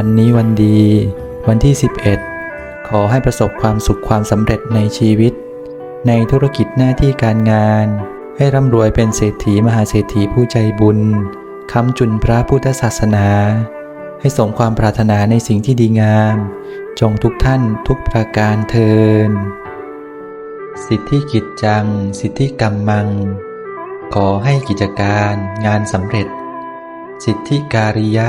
วันนี้วันดี วันที่ 11 ขอให้ประสบความสุขความสำเร็จในชีวิต ในธุรกิจหน้าที่การงาน ให้ร่ำรวยเป็นเศรษฐีมหาเศรษฐีผู้ใจบุญค้ำจุนพระพุทธศาสนา ให้สมความปรารถนาในสิ่งที่ดีงาม จงทุกท่านทุกประการเทินสิทธิกิจจัง สิทธิกรรมมัง ขอให้กิจการงานสำเร็จ สิทธิการิยะ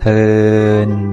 เทิน